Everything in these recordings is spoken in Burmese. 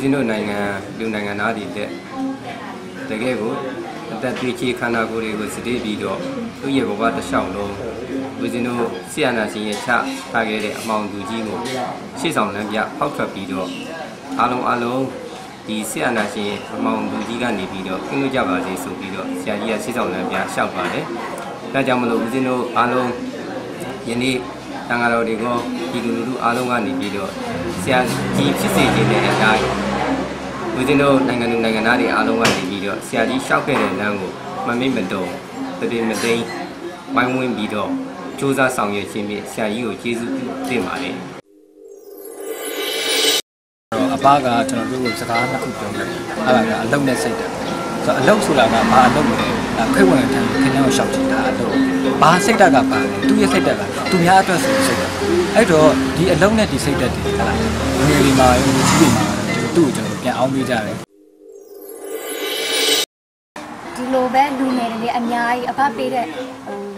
ဇင်းတို့နိုင်ငံလူနိုင်ငံသားတွေတက်တကယ်ကိုအသက်သွေးချေခန္ဓာကိုယ်တွေကိုစတိပြီးတော့သူ့ရဲ့ဘဝတစ်လျှောက်လုံးဦးဇင်းတို့ဆရာနာရှင်ရဲ့ချထားခဲ့တဲ့အမောင်သူကြီးကိုရှေ့ဆောင်လမ်းပြဖောက်ထွက်ပြီးတော့အားလုံးအားလုံးဒီဆရာနာရှင်ရဲ့အမောင်သူကြီးကနေပြီးတော့ခွင့်လို့ကြပါစေဆိုပြီးတော့ဆရာကြီးကရှေ့ဆောင်လမ်းပြလျှောက်ပါတယ်။ဒါကြောင့်မလို့ဦးဇင်းတို့အားလုံးယနေ့ တန်ဃာတော်တွေကဒီလူလူအားလုံးကနေပြီးတော့ဆရာကြီးဖြစ်စေခြင်းတဲ့အတိုင်းဦးဇင်းတို့နိုင်ငံသူနိုင်ငံသားတွေအားလုံးကနေပြီးတော့ဆရာကြီးရှောက်ခဲ့တဲ့လမ်းကိုမမိတ်မတုံတတိမသိမ်းဝိုင်းဝန်းပြီးတော့စူးစမ်းဆောင်ရွက်ခြင်းဖြင့်ဆရာကြီးကိုကျေးဇူးပြုတင်ပါတယ်တော့အဘကကျွန်တော်တို့ကိုစကားနှစ်ခုပြောတယ်အဲ့ဒါကအလုံးနဲ့စိတ်တယ် ဆိုတော့အလုံးဆိုတာကဘာအလုံးလဲဒါခွဲဝင်တယ်ခင်ဗျားကိုရှောက်ချင်တာအလုံးဘာစိတ်တက်ကပါတယ်သူရဲ့စိတ်တက်ကသူများအတွက်ဆိုစိတ်တက်အဲ့တော့ဒီအလုံးနဲ့ဒီစိတ်တက်တွေဟဲ့လားငွေဒီမှာရောကြီးတွေမှာသူ့ကိုကျွန်တော်ပြန်အောင်ပေးကြတယ်ဒီလိုပဲလူငယ်တွေလည်းအများကြီးအဖပေးတဲ့ဟို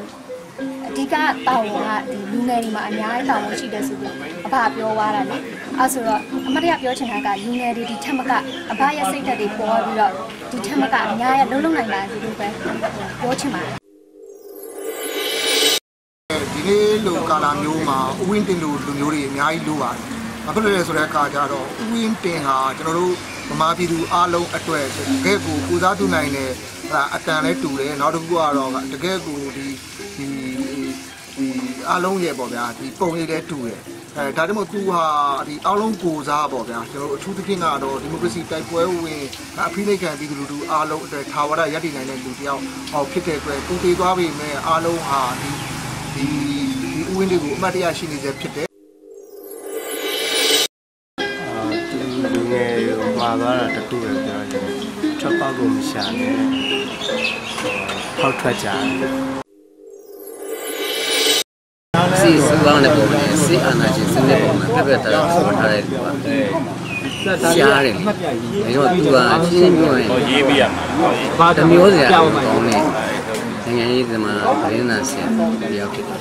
အဓိကတာဝန်ကဒီလူငယ်တွေမှာအများကြီးတာဝန်ရှိတယ်ဆိုပြီးအဖပြောသွားတာလေအဲဆိုတော့အမတရားပြောချင်တာကလူငယ်တွေဒီထက်မကအဖရဲ့စိတ်ဓာတ်တွေပေါ်ပြီးတော့ဒီထက်မကအများကြီးလုံးလုံးနိုင်ပါစေလို့ပဲပြောချင်ပါတယ်ဒီနေ့လိုကာလာမျိုးမှာဥဝင်းတင်လိုလူမျိုးတွေအများကြီးလိုပါတယ်။ဘာဖြစ်လို့လဲဆိုတဲ့အခါကျတော့ဥဝင်းတင်ဟာကျွန်တော်တို့ ဗမာပြည်သူအားလုံးအတွက်တကယ့်ကိုကိုစားသူနိုင်တဲ့အတန်လဲတူတယ်နောက်တစ်ခုကတော့တကယ့်ကိုဒီဒီဒီအားလုံးရဲ့ပေါ့ဗျာဒီပုံရိပ်လဲတူတယ်အဲဒါကြောင့်မို့သူဟာဒီအားလုံးကိုစားပေါ့ဗျာကျွန်တော်တို့အထူးသဖြင့်ကတော့ဒီမိုကရေစီတိုက်ပွဲဝင်အဖိနှိတ်ခံပြည်သူလူထုအားလုံးအတွက်သာဝရရည်တည်နိုင်တဲ့လူတစ်ယောက်ဟောဖြစ်တဲ့အတွက်သူတည်သွားပြီမဲ့အားလုံးဟာဒီဒီဒီဥဝင်းတွေကိုအမှတ်တရရှိနေစေဖြစ်တယ် ယ်ကိုမှာသွားတာတခုပဲပြောရင်ထွက်ပေါက်ကိုမရှာနဲ့ဟောက်ထွက်ကြတယ်စီစုကောင်းတဲ့ပုံနဲ့စီအာနာရှင်စနစ်ပုံမှာပြက်ပြက်သားသားပေါ်ထားတဲ့လူကရှားတယ်လေအဲတော့သူကရှင်းပြောရင်ရေးပြရမှာတမျိုးစရာကောင်းနေနိုင်ငံရေးသမားဗရင်းနာဆရာတယောက်ဖြစ်တယ်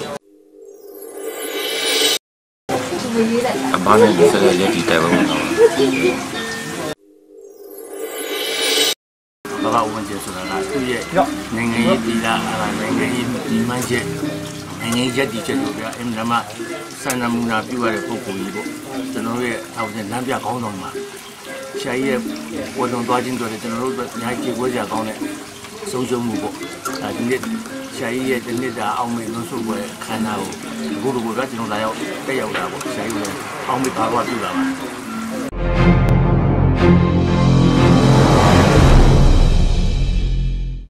အဘာနဲ့ဆက်လက်ရည်တည်တယ်ဘုံတော့ တာကသူ့ရဲ့နိုင်ငံရေးပြည်လာနိုင်ငံရေးဒီမှန်းချက်နိုင်ငံရေးချက်ဒီချက်တို့ပြအင်မတန်မှစံနမူနာပြုရတဲ့ပုံပုံကြီးပေါ့ကျွန်တော်တို့ရဲ့အောက်ကျလမ်းပြကောင်းဆောင်မှာဆရာကြီးရဲ့ဝန်တော်သွားခြင်းတို့လည်းကျွန်တော်တို့အများကြီးကြေကွဲကြကောင်းတဲ့ဆုံးရှုံးမှုပေါ့ဒါဒီနေ့ဆရာကြီးရဲ့ဒီနေ့ဒါအောင်မေလွန်ဆုပွဲခန္ဓာကိုအခုလိုကကျွန်တော်လာရောက်တက်ရောက်တာပေါ့ဆရာကြီးလည်းအောင်မေပါသွားပြတာပါ